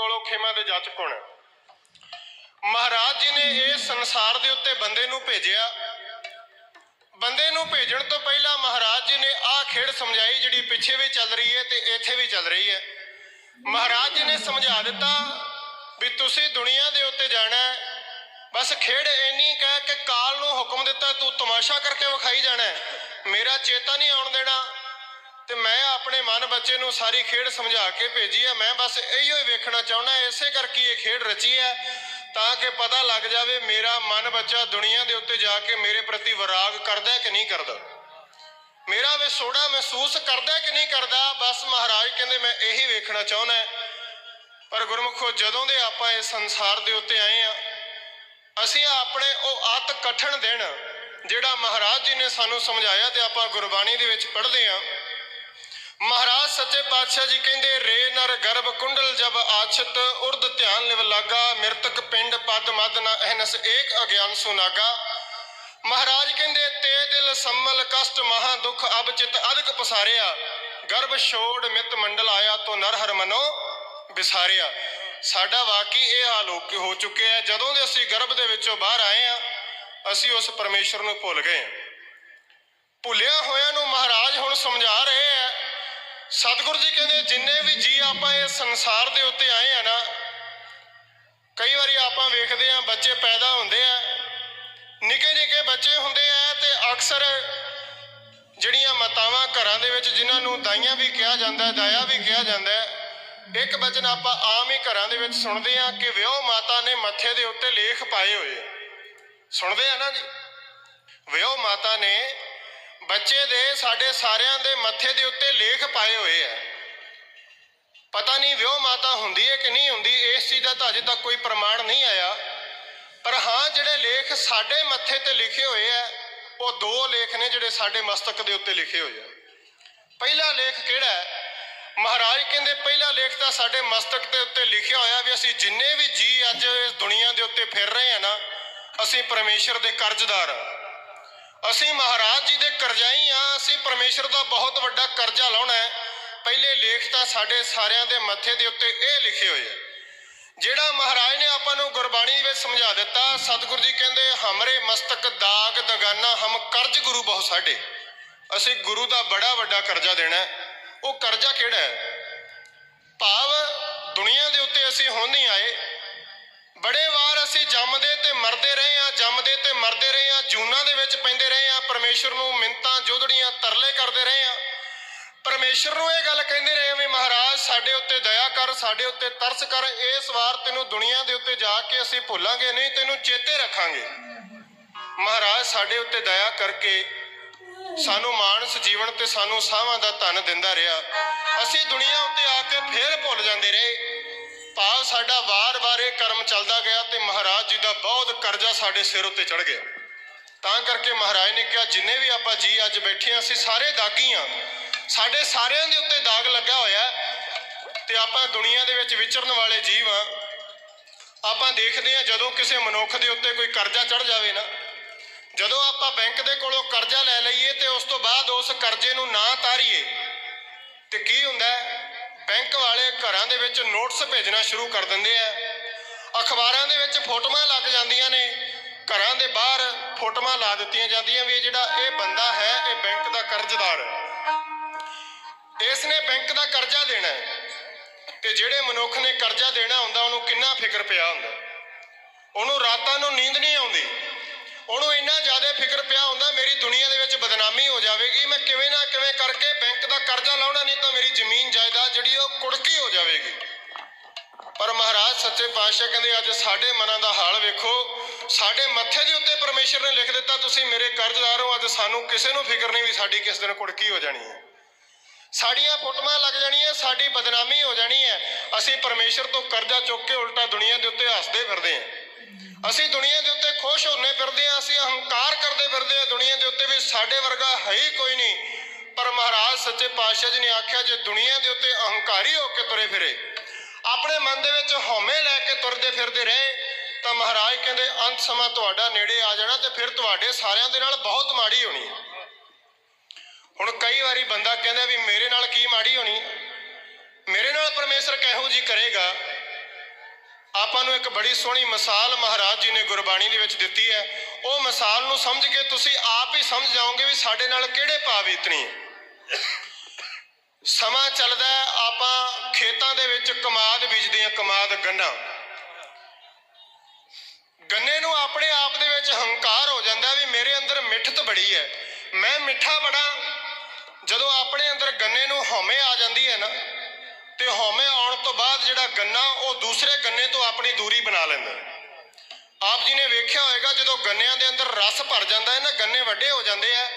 ਕੋਲੋਂ ਖੇਮਾ ਦੇ ਜੱਜ ਕੋਣ? ਮਹਾਰਾਜ ਜੀ ਨੇ ਇਸ ਸੰਸਾਰ ਦੇ ਉੱਤੇ ਬੰਦੇ ਨੂੰ ਭੇਜਿਆ। ਬੰਦੇ ਨੂੰ ਭੇਜਣ ਤੋਂ ਪਹਿਲਾਂ ਮਹਾਰਾਜ ਜੀ ਨੇ ਆਹ ਖੇਡ ਸਮਝਾਈ ਜਿਹੜੀ ਪਿੱਛੇ ਵੀ ਚੱਲ ਰਹੀ ਹੈ ਤੇ ਇੱਥੇ ਵੀ ਚੱਲ ਰਹੀ ਹੈ। ਮਹਾਰਾਜ ਜੀ ਨੇ ਸਮਝਾ ਦਿੱਤਾ ਵੀ ਤੁਸੀਂ ਦੁਨੀਆ ਦੇ ਉੱਤੇ ਜਾਣਾ ਹੈ। ਬਸ ਖੇਡ ਇੰਨੀ ਕਹਿ ਕਿ ਕਾਲ ਨੂੰ ਹੁਕਮ ਦਿੱਤਾ, ਤੂੰ ਤਮਾਸ਼ਾ ਕਰਕੇ ਵਿਖਾਈ ਜਾਣਾ ਮੇਰਾ ਚੇਤਾ ਨਹੀਂ ਆਉਣ ਦੇਣਾ। ਤੇ ਮੈਂ ਆਪਣੇ ਮਨ ਬੱਚੇ ਨੂੰ ਸਾਰੀ ਖੇਡ ਸਮਝਾ ਕੇ ਭੇਜੀ ਹੈ। ਮੈਂ ਬਸ ਇਹੀਓ ਹੀ ਵੇਖਣਾ ਚਾਹੁੰਦਾ ਇਸੇ ਕਰਕੇ ਇਹ ਖੇਡ ਰਚੀ ਹੈ ਤਾਂ ਕਿ ਪਤਾ ਲੱਗ ਜਾਵੇ ਮੇਰਾ ਮਨ ਬੱਚਾ ਦੁਨੀਆ ਦੇ ਉੱਤੇ ਜਾ ਕੇ ਮੇਰੇ ਪ੍ਰਤੀ ਵਿਰਾਗ ਕਰਦਾ ਕਿ ਨਹੀਂ ਕਰਦਾ। ਮੇਰਾ ਵਿਛੋੜਾ ਮਹਿਸੂਸ ਕਰਦਾ ਕਿ ਨਹੀਂ ਕਰਦਾ। ਬਸ ਮਹਾਰਾਜ ਕਹਿੰਦੇ ਮੈਂ ਇਹੀ ਵੇਖਣਾ ਚਾਹੁੰਦਾ ਪਰ ਗੁਰਮੁਖੋ, ਜਦੋਂ ਦੇ ਆਪਾਂ ਇਸ ਸੰਸਾਰ ਦੇ ਉੱਤੇ ਆਏ ਆ ਅਸੀਂ ਆਪਣੇ ਉਹ ਅਤ ਕਠਨ ਦਿਨ ਜਿਹੜਾ ਮਹਾਰਾਜ ਜੀ ਨੇ ਸਾਨੂੰ ਸਮਝਾਇਆ ਤੇ ਆਪਾਂ ਗੁਰਬਾਣੀ ਦੇ ਵਿੱਚ ਪੜ੍ਹਦੇ ਆ ਮਹਾਰਾਜ ਸੱਚੇ ਪਾਤਸ਼ਾਹ ਜੀ ਕਹਿੰਦੇ, ਰੇ ਨਰ ਗਰਭ ਕੁੰਡਲ ਜਬ ਆਛਤ ਉਰਦ ਧਿਆਨ ਲਿਵ ਲਾਗਾ, ਮਿਰਤਕ ਪਿੰਡ ਪਦ ਮਦ ਨ ਅਹਨਸ ਏਕ ਅਗਿਆਨ ਸੁਨਾਗਾ ਮਹਾਰਾਜ ਕਹਿੰਦੇ, ਤੇ ਦਿਲ ਸੰਮਲ ਕਸ਼ਟ ਮਹਾ ਦੁਖ ਅਬ ਚਿਤ ਅਦਕ ਪਸਾਰਿਆ। ਗਰਭ ਛੋੜ ਮਿਤ ਮੰਡਲ ਆਇਆ ਤੋ ਨਰ ਹਰ ਮਨੋ ਵਿਸਾਰਿਆ ਸਾਡਾ ਵਾਕਈ ਇਹ ਹਾਲ ਹੋ ਹੋ ਚੁੱਕਿਆ ਹੈ। ਜਦੋਂ ਦੇ ਅਸੀਂ ਗਰਭ ਦੇ ਵਿੱਚੋਂ ਬਾਹਰ ਆਏ ਆ ਅਸੀਂ ਉਸ ਪਰਮੇਸ਼ਰ ਨੂੰ ਭੁੱਲ ਗਏ ਭੁੱਲਿਆ ਹੋਇਆ ਨੂੰ ਮਹਾਰਾਜ ਹੁਣ ਸਮਝਾ ਰਹੇ ਆ ਸਤਿਗੁਰੂ ਜੀ ਕਹਿੰਦੇ, ਜਿੰਨੇ ਵੀ ਜੀ ਆਪਾਂ ਇਹ ਸੰਸਾਰ ਦੇ ਉੱਤੇ ਆਏ ਆ ਨਾ, ਕਈ ਵਾਰੀ ਆਪਾਂ ਵੇਖਦੇ ਆ, ਬੱਚੇ ਪੈਦਾ ਹੁੰਦੇ ਆ ਨਿੱਕੇ ਨਿੱਕੇ ਬੱਚੇ ਹੁੰਦੇ ਆ ਤੇ ਅਕਸਰ ਜਿਹੜੀਆਂ ਮਾਤਾਵਾਂ ਘਰਾਂ ਦੇ ਵਿੱਚ ਜਿਨ੍ਹਾਂ ਨੂੰ ਦਾਈਆਂ ਵੀ ਕਿਹਾ ਜਾਂਦਾ ਹੈ ਦਾਇਆ ਵੀ ਕਿਹਾ ਜਾਂਦਾ ਹੈ ਇੱਕ ਬਚਨ ਆਪਾਂ ਆਮ ਹੀ ਘਰਾਂ ਦੇ ਵਿੱਚ ਸੁਣਦੇ ਆ ਕਿ ਵਿਆਹ ਮਾਤਾ ਨੇ ਮੱਥੇ ਦੇ ਉੱਤੇ ਲੇਖ ਪਾਏ ਹੋਏ ਸੁਣਦੇ ਆ ਨਾ ਜੀ? ਵਿਆਹ ਮਾਤਾ ਨੇ ਬੱਚੇ ਦੇ ਸਾਡੇ ਸਾਰਿਆਂ ਦੇ ਮੱਥੇ ਦੇ ਉੱਤੇ ਲੇਖ ਪਾਏ ਹੋਏ ਆ। ਪਤਾ ਨਹੀਂ ਵਿਆਹ ਮਾਤਾ ਹੁੰਦੀ ਹੈ ਕਿ ਨਹੀਂ ਹੁੰਦੀ, ਇਸ ਚੀਜ਼ ਦਾ ਤਾਂ ਅਜੇ ਤੱਕ ਕੋਈ ਪ੍ਰਮਾਣ ਨਹੀਂ ਆਇਆ। ਪਰ ਹਾਂ, ਜਿਹੜੇ ਲੇਖ ਸਾਡੇ ਮੱਥੇ ਤੇ ਲਿਖੇ ਹੋਏ ਆ, ਉਹ ਦੋ ਲੇਖ ਨੇ ਜਿਹੜੇ ਸਾਡੇ ਮਸਤਕ ਦੇ ਉੱਤੇ ਲਿਖੇ ਹੋਏ ਆ। ਪਹਿਲਾ ਲੇਖ ਕਿਹੜਾ ਹੈ? ਮਹਾਰਾਜ ਕਹਿੰਦੇ ਪਹਿਲਾ ਲੇਖ ਤਾਂ ਸਾਡੇ ਮਸਤਕ ਦੇ ਉੱਤੇ ਲਿਖਿਆ ਹੋਇਆ ਵੀ ਅਸੀਂ ਜਿੰਨੇ ਵੀ ਜੀ ਅੱਜ ਇਸ ਦੁਨੀਆ ਦੇ ਉੱਤੇ ਫਿਰ ਰਹੇ ਆ ਨਾ, ਅਸੀਂ ਪਰਮੇਸ਼ਰ ਦੇ ਕਰਜ਼ਦਾਰ ਆ। ਅਸੀਂ ਮਹਾਰਾਜ ਜੀ ਦੇ ਕਰਜ਼ਾਈ ਆ ਅਸੀਂ ਪਰਮੇਸ਼ਰ ਦਾ ਬਹੁਤ ਵੱਡਾ ਕਰਜ਼ਾ ਲਾਉਣਾ ਹੈ। ਪਹਿਲੇ ਲੇਖ ਤਾਂ ਸਾਡੇ ਸਾਰਿਆਂ ਦੇ ਮੱਥੇ ਦੇ ਉੱਤੇ ਇਹ ਲਿਖੇ ਹੋਏ ਆ। ਜਿਹੜਾ ਮਹਾਰਾਜ ਨੇ ਆਪਾਂ ਨੂੰ ਗੁਰਬਾਣੀ ਵਿੱਚ ਸਮਝਾ ਦਿੱਤਾ, ਸਤਿਗੁਰੂ ਜੀ ਕਹਿੰਦੇ, ਹਮਰੇ ਮਸਤਕ ਦਾਗ ਦਗਾਨਾ, ਹਮ ਕਰਜ਼ ਗੁਰੂ ਬਹੁ ਸਾਡੇ। ਅਸੀਂ ਗੁਰੂ ਦਾ ਬੜਾ ਵੱਡਾ ਕਰਜ਼ਾ ਦੇਣਾ ਉਹ ਕਰਜ਼ਾ ਕਿਹੜਾ ਹੈ? ਭਾਵ ਦੁਨੀਆ ਦੇ ਉੱਤੇ ਅਸੀਂ ਹੁਣ ਨਹੀਂ ਆਏ। ਬੜੇ ਵਾਰ ਅਸੀਂ ਜੰਮਦੇ ਤੇ ਮਰਦੇ ਰਹੇ ਆ ਜੰਮਦੇ ਤੇ ਮਰਦੇ ਰਹੇ ਵਿੱਚ ਪੈਂਦੇ ਰਹੇ ਆ ਪਰਮੇਸ਼ਰ ਨੂੰ ਮਿੰਤਾਂ ਜੋਦੜੀਆਂ ਤਰਲੇ ਕਰਦੇ ਰਹੇ ਆ ਪਰਮੇਸ਼ਰ ਨੂੰ ਇਹ ਗੱਲ ਕਹਿੰਦੇ ਰਹੇ ਵੀ ਮਹਾਰਾਜ, ਸਾਡੇ ਉੱਤੇ ਦਇਆ ਕਰ, ਸਾਡੇ ਉੱਤੇ ਤਰਸ ਕਰ, ਇਸ ਵਾਰ ਤੈਨੂੰ ਦੁਨੀਆ ਦੇ ਉੱਤੇ ਜਾ ਕੇ ਅਸੀਂ ਭੁੱਲਾਂਗੇ ਨਹੀਂ, ਤੈਨੂੰ ਚੇਤੇ ਰੱਖਾਂਗੇ। ਮਹਾਰਾਜ, ਸਾਡੇ ਉੱਤੇ ਦਇਆ ਕਰਕੇ ਸਾਨੂੰ ਮਾਨਸ ਜੀਵਨ ਤੇ ਸਾਨੂੰ ਸਾਹਾਂ ਦਾ ਧਨ ਦਿੰਦਾ ਰਿਹਾ। ਅਸੀਂ ਦੁਨੀਆ ਉੱਤੇ ਆ ਕੇ ਫੇਰ ਭੁੱਲ ਜਾਂਦੇ ਰਹੇ। ਭਾਵ ਸਾਡਾ ਵਾਰ-ਵਾਰ ਇਹ ਕਰਮ ਚੱਲਦਾ ਗਿਆ ਤੇ ਮਹਾਰਾਜ ਜੀ ਦਾ ਬਹੁਤ ਕਰਜ਼ਾ ਸਾਡੇ ਸਿਰ ਉੱਤੇ ਚੜ ਗਿਆ। ਤਾਂ ਕਰਕੇ ਮਹਾਰਾਜ ਨੇ ਕਿਹਾ, ਜਿੰਨੇ ਵੀ ਆਪਾਂ ਜੀ ਅੱਜ ਬੈਠੇ ਹਾਂ, ਅਸੀਂ ਸਾਰੇ ਦਾਗੀ ਹਾਂ ਸਾਡੇ ਸਾਰਿਆਂ ਦੇ ਉੱਤੇ ਦਾਗ ਲੱਗਾ ਹੋਇਆ ਹੈ ਤੇ ਆਪਾਂ ਦੁਨੀਆ ਦੇ ਵਿੱਚ ਵਿਚਰਨ ਵਾਲੇ ਜੀਵ ਹਾਂ। ਆਪਾਂ ਦੇਖਦੇ ਹਾਂ ਜਦੋਂ ਕਿਸੇ ਮਨੁੱਖ ਦੇ ਉੱਤੇ ਕੋਈ ਕਰਜ਼ਾ ਚੜ ਜਾਵੇ ਨਾ, ਜਦੋਂ ਆਪਾਂ ਬੈਂਕ ਦੇ ਕੋਲੋਂ ਕਰਜ਼ਾ ਲੈ ਲਈਏ ਤੇ ਉਸ ਤੋਂ ਬਾਅਦ ਉਸ ਕਰਜ਼ੇ ਨੂੰ ਨਾ ਤਾਰੀਏ, ਤੇ ਕੀ ਹੁੰਦਾ ਬੈਂਕ ਵਾਲੇ ਘਰਾਂ ਦੇ ਵਿੱਚ ਨੋਟਿਸ ਭੇਜਣਾ ਸ਼ੁਰੂ ਕਰ ਦਿੰਦੇ ਆ। ਅਖਬਾਰਾਂ ਦੇ ਵਿੱਚ ਫੋਟੋਆਂ ਲੱਗ ਜਾਂਦੀਆਂ ਨੇ। ਘਰਾਂ ਦੇ ਬਾਹਰ ਫੋਟੋਆਂ ਲਾ ਦਿੱਤੀਆਂ ਜਾਂਦੀਆਂ ਵੀ ਇਹ ਜਿਹੜਾ ਇਹ ਬੰਦਾ ਹੈ, ਇਹ ਬੈਂਕ ਦਾ ਕਰਜ਼ਦਾਰ ਹੈ। ਇਸ ਨੇ ਬੈਂਕ ਦਾ ਕਰਜ਼ਾ ਦੇਣਾ ਹੈ ਤੇ ਜਿਹੜੇ ਮਨੁੱਖ ਨੇ ਕਰਜ਼ਾ ਦੇਣਾ ਹੁੰਦਾ, ਉਹਨੂੰ ਕਿੰਨਾ ਫਿਕਰ ਪਿਆ ਹੁੰਦਾ? ਉਹਨੂੰ ਰਾਤਾਂ ਨੂੰ ਨੀਂਦ ਨਹੀਂ ਆਉਂਦੀ। ਉਹਨੂੰ ਇੰਨਾ ਜ਼ਿਆਦਾ ਫਿਕਰ ਪਿਆ ਹੁੰਦਾ, ਮੇਰੀ ਦੁਨੀਆ ਦੇ ਵਿੱਚ ਬਦਨਾਮੀ ਹੋ ਜਾਵੇਗੀ, ਮੈਂ ਕਿਵੇਂ ਨਾ ਕਿਵੇਂ ਕਰਕੇ ਬੈਂਕ ਦਾ ਕਰਜ਼ਾ ਲਾਉਣਾ, ਨਹੀਂ ਤਾਂ ਮੇਰੀ ਜ਼ਮੀਨ ਜਾਇਦਾਦ ਜਿਹੜੀ ਉਹ ਕੁੜਕੀ ਹੋ ਜਾਵੇਗੀ। ਪਰ ਮਹਾਰਾਜ ਸੱਚੇ ਪਾਤਸ਼ਾਹ ਕਹਿੰਦੇ, ਅੱਜ ਸਾਡੇ ਮਨਾਂ ਦਾ ਹਾਲ ਵੇਖੋ ਸਾਡੇ ਮੱਥੇ ਦੇ ਉੱਤੇ ਪਰਮੇਸ਼ਰ ਨੇ ਲਿਖ ਦਿੱਤਾ, ਤੁਸੀਂ ਮੇਰੇ ਕਰਜ਼ਦਾਰ ਹੋ, ਅੱਜ ਸਾਨੂੰ ਕਿਸੇ ਨੂੰ ਫਿਕਰ ਨਹੀਂ ਵੀ ਸਾਡੀ ਕਿਸ ਦਿਨ ਕੁੜਕੀ ਹੋ ਜਾਣੀ ਹੈ। ਸਾਡੀਆਂ ਫੋਟੋਆਂ ਲੱਗ ਜਾਣੀਆਂ, ਸਾਡੀ ਬਦਨਾਮੀ ਹੋ ਜਾਣੀ ਹੈ। ਅਸੀਂ ਪਰਮੇਸ਼ਰ ਤੋਂ ਕਰਜ਼ਾ ਚੁੱਕ ਕੇ ਉਲਟਾ ਦੁਨੀਆ ਦੇ ਉੱਤੇ ਹੱਸਦੇ ਫਿਰਦੇ ਹਾਂ। ਅਸੀਂ ਦੁਨੀਆ ਦੇ ਉੱਤੇ ਖੁਸ਼ ਹੁੰਨੇ ਫਿਰਦੇ ਹਾਂ, ਅਸੀਂ ਹੰਕਾਰ ਕਰਦੇ ਫਿਰਦੇ ਹਾਂ, ਦੁਨੀਆ ਦੇ ਉੱਤੇ ਵੀ ਸਾਡੇ ਵਰਗਾ ਹੈ ਹੀ ਕੋਈ ਨਹੀਂ। ਪਰ ਮਹਾਰਾਜ, ਸੱਚੇ ਪਾਤਸ਼ਾਹ ਜੀ ਨੇ ਆਖਿਆ, ਜੇ ਦੁਨੀਆ ਦੇ ਉੱਤੇ ਅਹੰਕਾਰੀ ਹੋ ਕੇ ਤੁਰੇ ਫਿਰੇ, ਆਪਣੇ ਮਨ ਦੇ ਵਿੱਚ ਹਉਮੈ ਲੈ ਕੇ ਤੁਰਦੇ ਫਿਰਦੇ ਰਹੇ ਤਾਂ ਮਹਾਰਾਜ ਕਹਿੰਦੇ, ਅੰਤ ਸਮਾਂ ਤੁਹਾਡਾ ਨੇੜੇ ਆ ਜਾਣਾ ਤੇ ਫਿਰ ਤੁਹਾਡੇ ਸਾਰਿਆਂ ਦੇ ਨਾਲ ਬਹੁਤ ਮਾੜੀ ਹੋਣੀ ਹੈ। ਹੁਣ ਕਈ ਵਾਰੀ ਬੰਦਾ ਕਹਿੰਦਾ ਵੀ ਮੇਰੇ ਨਾਲ ਕੀ ਮਾੜੀ ਹੋਣੀ ਮੇਰੇ ਨਾਲ ਪਰਮੇਸ਼ਰ ਕਿਹੋ ਜੀ ਕਰੇਗਾ? ਆਪਾਂ ਨੂੰ ਇੱਕ ਬੜੀ ਸੋਹਣੀ ਮਿਸਾਲ ਮਹਾਰਾਜ ਜੀ ਨੇ ਗੁਰਬਾਣੀ ਦੇ ਵਿੱਚ ਦਿੱਤੀ ਹੈ। ਉਹ ਮਿਸਾਲ ਨੂੰ ਸਮਝ ਕੇ ਤੁਸੀਂ ਆਪ ਹੀ ਸਮਝ ਜਾਓਗੇ ਵੀ ਸਾਡੇ ਨਾਲ ਕਿਹੜੇ ਭਾਵ ਇਤਨੀ ਸਮਾਂ ਚੱਲਦਾ ਆਪਾਂ ਖੇਤਾਂ ਦੇ ਵਿੱਚ ਕਮਾਦ ਬੀਜਦੇ ਹਾਂ, ਕਮਾਦ ਗੰਨਾ ਗੰਨੇ ਨੂੰ ਆਪਣੇ ਆਪ ਦੇ ਵਿੱਚ ਹੰਕਾਰ ਹੋ ਜਾਂਦਾ ਵੀ ਮੇਰੇ ਅੰਦਰ ਮਿੱਠਤ ਬੜੀ ਹੈ। ਮੈਂ ਮਿੱਠਾ ਬੜਾ। ਜਦੋਂ ਆਪਣੇ ਅੰਦਰ ਗੰਨੇ ਨੂੰ ਹਉਮੈ ਆ ਜਾਂਦੀ ਹੈ ਨਾ, ਤੇ ਹਉਮੈ ਆਉਣ ਤੋਂ ਬਾਅਦ ਜਿਹੜਾ ਗੰਨਾ, ਉਹ ਦੂਸਰੇ ਗੰਨੇ ਤੋਂ ਆਪਣੀ ਦੂਰੀ ਬਣਾ ਲੈਂਦਾ। ਆਪ ਜੀ ਨੇ ਵੇਖਿਆ ਹੋਵੇਗਾ ਜਦੋਂ ਗੰਨਿਆਂ ਦੇ ਅੰਦਰ ਰਸ ਭਰ ਜਾਂਦਾ ਹੈ ਨਾ, ਗੰਨੇ ਵੱਡੇ ਹੋ ਜਾਂਦੇ ਆ,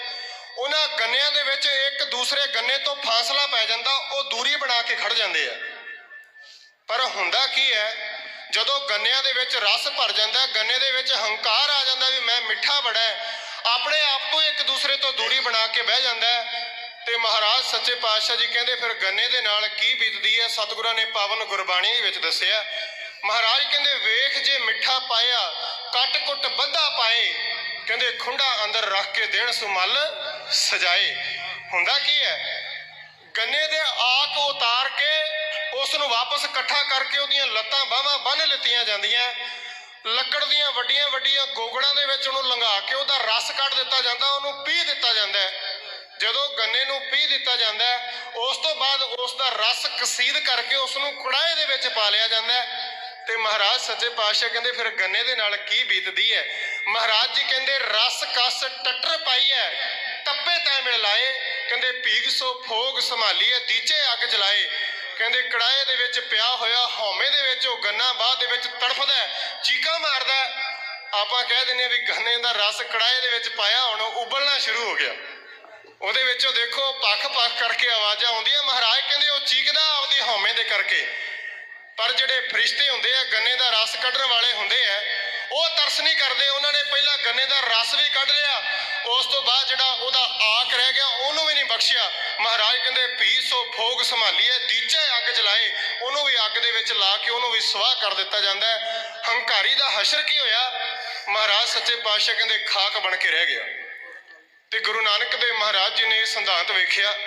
ਉਹਨਾਂ ਗੰਨਿਆਂ ਦੇ ਵਿੱਚ ਇੱਕ ਦੂਸਰੇ ਗੰਨੇ ਤੋਂ ਫਾਸਲਾ ਪੈ ਜਾਂਦਾ, ਉਹ ਦੂਰੀ ਬਣਾ ਕੇ ਖੜ ਜਾਂਦੇ ਆ। ਪਰ ਹੁੰਦਾ ਕੀ ਹੈ ਜਦੋਂ ਗੰਨਿਆਂ ਦੇ ਵਿੱਚ ਰਸ ਭਰ ਜਾਂਦਾ ਗੰਨੇ ਦੇ ਵਿੱਚ ਹੰਕਾਰ ਆ ਜਾਂਦਾ ਵੀ ਮੈਂ ਮਿੱਠਾ ਬੜਾ ਆਪਣੇ ਆਪ ਤੋਂ ਇੱਕ ਦੂਸਰੇ ਤੋਂ ਦੂਰੀ ਬਣਾ ਕੇ ਬਹਿ ਜਾਂਦਾ ਹੈ। ਤੇ ਮਹਾਰਾਜ ਸੱਚੇ ਪਾਤਸ਼ਾਹ ਜੀ ਕਹਿੰਦੇ, ਫਿਰ ਗੰਨੇ ਦੇ ਨਾਲ ਕੀ ਬੀਤਦੀ ਹੈ? ਸਤਿਗੁਰਾਂ ਨੇ ਪਾਵਨ ਗੁਰਬਾਣੀ ਦੇ ਵਿੱਚ ਦੱਸਿਆ। ਮਹਾਰਾਜ ਕਹਿੰਦੇ, ਵੇਖ ਜੇ ਮਿੱਠਾ ਪਾਇਆ, ਕੱਟ ਕੁੱਟ ਬੱਧਾ ਪਾਏ। ਕਹਿੰਦੇ, ਖੁੰਡਾ ਅੰਦਰ ਰੱਖ ਕੇ ਦੇਣ ਸੁਮਲ ਸਜਾਏ। ਹੁੰਦਾ ਕੀ ਹੈ? ਗੰਨੇ ਦੇ ਆਕ ਉਤਾਰ ਕੇ ਉਸ ਨੂੰ ਵਾਪਸ ਇਕੱਠਾ ਕਰਕੇ ਉਹਦੀਆਂ ਲੱਤਾਂ ਬਾਹਾਂ ਬੰਨ ਲਿੱਤੀਆਂ ਜਾਂਦੀਆਂ। ਲੱਕੜ ਦੀਆਂ ਵੱਡੀਆਂ ਵੱਡੀਆਂ ਗੋਗੜਾਂ ਦੇ ਵਿੱਚ ਉਹਨੂੰ ਲੰਘਾ ਕੇ ਉਹਦਾ ਰਸ ਕੱਢ ਦਿੱਤਾ ਜਾਂਦਾ, ਉਹਨੂੰ ਪੀਹ ਦਿੱਤਾ ਜਾਂਦਾ ਜਦੋਂ ਗੰਨੇ ਨੂੰ ਪੀਹ ਦਿੱਤਾ ਜਾਂਦਾ ਉਸ ਤੋਂ ਬਾਅਦ ਉਸ ਦਾ ਰਸ ਕਸੀਦ ਕਰਕੇ ਉਸ ਨੂੰ ਕੜਾਏ ਦੇ ਵਿੱਚ ਪਾ ਲਿਆ ਜਾਂਦਾ ਤੇ ਮਹਾਰਾਜ ਸੱਚੇ ਪਾਤਸ਼ਾਹ ਕਹਿੰਦੇ, ਫਿਰ ਗੰਨੇ ਦੇ ਨਾਲ ਕੀ ਬੀਤਦੀ ਹੈ? ਮਹਾਰਾਜ ਜੀ ਕਹਿੰਦੇ, ਰਸ ਕਸ ਟੱਟਰ ਪਾਈ ਹੈ ਤੱਪੇ ਤੈ ਮਿਲ ਲਾਏ ਕਹਿੰਦੇ, ਭੀਗ ਸੋ ਫੋਗ ਸੰਭਾਲੀਏ, ਦੀਚੇ ਅੱਗ ਜਲਾਏ। ਕਹਿੰਦੇ ਕੜਾਏ ਦੇ ਵਿੱਚ ਪਿਆ ਹੋਇਆ ਹਉਮੈ ਦੇ ਵਿੱਚ, ਉਹ ਗੰਨਾ ਬਾਅਦ ਦੇ ਵਿੱਚ ਤੜਫਦਾ ਚੀਕਾਂ ਮਾਰਦਾ ਆਪਾਂ ਕਹਿ ਦਿੰਦੇ ਵੀ ਗੰਨੇ ਦਾ ਰਸ ਕੜਾਏ ਦੇ ਵਿੱਚ ਪਾਇਆ, ਹੁਣ ਉਬਲਣਾ ਸ਼ੁਰੂ ਹੋ ਗਿਆ। ਉਹਦੇ ਵਿੱਚੋਂ ਦੇਖੋ ਪੱਖ ਪੱਖ ਕਰਕੇ ਆਵਾਜ਼ਾਂ ਆਉਂਦੀਆਂ। ਮਹਾਰਾਜ ਕਹਿੰਦੇ ਉਹ ਚੀਕਦਾ ਆਪਦੀ ਹਉਮੈ ਦੇ ਕਰਕੇ। ਪਰ ਜਿਹੜੇ ਫਰਿਸ਼ਤੇ ਹੁੰਦੇ ਆ, ਗੰਨੇ ਦਾ ਰਸ ਕੱਢਣ ਵਾਲੇ ਹੁੰਦੇ ਆ, ਉਹ ਤਰਸ ਨਹੀਂ ਕਰਦੇ। ਉਹਨਾਂ ਨੇ ਪਹਿਲਾਂ ਗੰਨੇ ਦਾ ਰਸ ਵੀ ਕੱਢ ਲਿਆ ਉਸ ਤੋਂ ਬਾਅਦ ਜਿਹੜਾ ਉਹਦਾ ਆਕ ਰਹਿ ਗਿਆ, ਉਹਨੂੰ ਵੀ ਨਹੀਂ ਬਖਸ਼ਿਆ। ਮਹਾਰਾਜ ਕਹਿੰਦੇ, ਭੀ ਸੋ ਫੋਗ ਸੰਭਾਲੀਏ ਦੀਚੇ ਅੱਗ ਜਲਾਏ। ਉਹਨੂੰ ਵੀ ਅੱਗ ਦੇ ਵਿੱਚ ਲਾ ਕੇ ਉਹਨੂੰ ਵੀ ਸਵਾਹ ਕਰ ਦਿੱਤਾ ਜਾਂਦਾ ਹੈ। ਹੰਕਾਰੀ ਦਾ ਹਸ਼ਰ ਕੀ ਹੋਇਆ? ਮਹਾਰਾਜ ਸੱਚੇ ਪਾਤਸ਼ਾਹ ਕਹਿੰਦੇ, ਖਾਕ ਬਣ ਕੇ ਰਹਿ ਗਿਆ। ਤੇ ਗੁਰੂ ਨਾਨਕ ਦੇਵ ਮਹਾਰਾਜ ਜੀ ਨੇ ਇਹ ਸਿਧਾਂਤ ਵੇਖਿਆ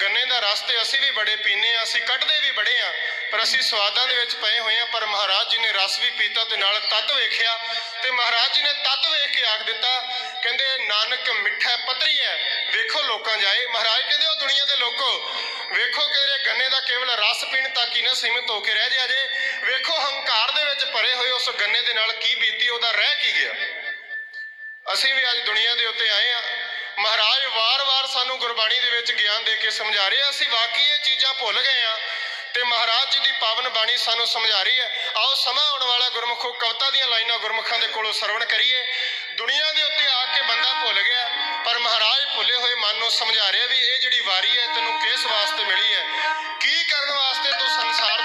ਗੰਨੇ ਦਾ ਰਸ ਤੇ ਅਸੀਂ ਵੀ ਬੜੇ ਪੀਨੇ ਆ ਅਸੀਂ ਕੱਢਦੇ ਵੀ ਬੜੇ ਆ ਪਰ ਅਸੀਂ ਸਵਾਦਾਂ ਦੇ ਵਿੱਚ ਪਏ ਹੋਏ ਆ ਪਰ ਮਹਾਰਾਜ ਜੀ ਨੇ ਰਸ ਵੀ ਪੀਤਾ ਤੇ ਨਾਲ ਤਤ ਵੇਖਿਆ ਤੇ ਮਹਾਰਾਜ ਜੀ ਨੇ ਤਤ ਵੇਖ ਕੇ ਆਖ ਦਿੱਤਾ, ਕਹਿੰਦੇ ਨਾਨਕ ਮਿੱਠਾ ਪਤਰੀ ਹੈ, ਵੇਖੋ ਲੋਕਾਂ ਜਾਏ। ਮਹਾਰਾਜ ਕਹਿੰਦੇ, ਉਹ ਦੁਨੀਆ ਦੇ ਲੋਕੋ, ਵੇਖੋ ਕਿਹੜੇ ਗੰਨੇ ਦਾ ਕੇਵਲ ਰਸ ਪੀਣ ਤੱਕ ਹੀ ਨਾ ਸੀਮਿਤ ਹੋ ਕੇ ਰਹਿ ਜਾ ਜੇ। ਵੇਖੋ ਹੰਕਾਰ ਦੇ ਵਿੱਚ ਭਰੇ ਹੋਏ ਉਸ ਗੰਨੇ ਦੇ ਨਾਲ ਕੀ ਬੀਤੀ, ਉਹਦਾ ਰਹਿ ਕੀ ਗਿਆ। ਅਸੀਂ ਵੀ ਅੱਜ ਦੁਨੀਆ ਦੇ ਉੱਤੇ ਆਏ ਆ ਮਹਾਰਾਜ, ਵਾਰ-ਵਾਰ ਸਾਨੂੰ ਗੁਰਬਾਣੀ ਦੇ ਵਿੱਚ ਗਿਆਨ ਦੇ ਕੇ ਸਮਝਾ ਰਹੇ ਆ। ਅਸੀਂ ਵਾਕਈ ਇਹ ਚੀਜ਼ਾਂ ਭੁੱਲ ਗਏ ਆ ਤੇ ਮਹਾਰਾਜ ਜੀ ਦੀ ਪਾਵਨ ਬਾਣੀ ਸਾਨੂੰ ਸਮਝਾ ਰਹੀ ਹੈ। ਆਓ, ਸਮਾਂ ਆਉਣ ਵਾਲਾ ਗੁਰਮੁਖੋ, ਕਵਤਾ ਦੀਆਂ ਲਾਈਨਾਂ ਗੁਰਮੁਖਾਂ ਦੇ ਕੋਲੋਂ ਸਰਵਣ ਕਰੀਏ। ਦੁਨੀਆ ਦੇ ਉੱਤੇ ਆ ਕੇ ਬੰਦਾ ਭੁੱਲ ਗਿਆ, ਪਰ ਮਹਾਰਾਜ ਭੁੱਲੇ ਹੋਏ ਮਨ ਨੂੰ ਸਮਝਾ ਰਿਹਾ ਵੀ ਇਹ ਜਿਹੜੀ ਵਾਰੀ ਹੈ, ਤੈਨੂੰ ਕਿਸ ਵਾਸਤੇ ਮਿਲੀ ਹੈ? ਕੀ ਕਰਨ ਵਾਸਤੇ ਤੂੰ ਸੰਸਾਰ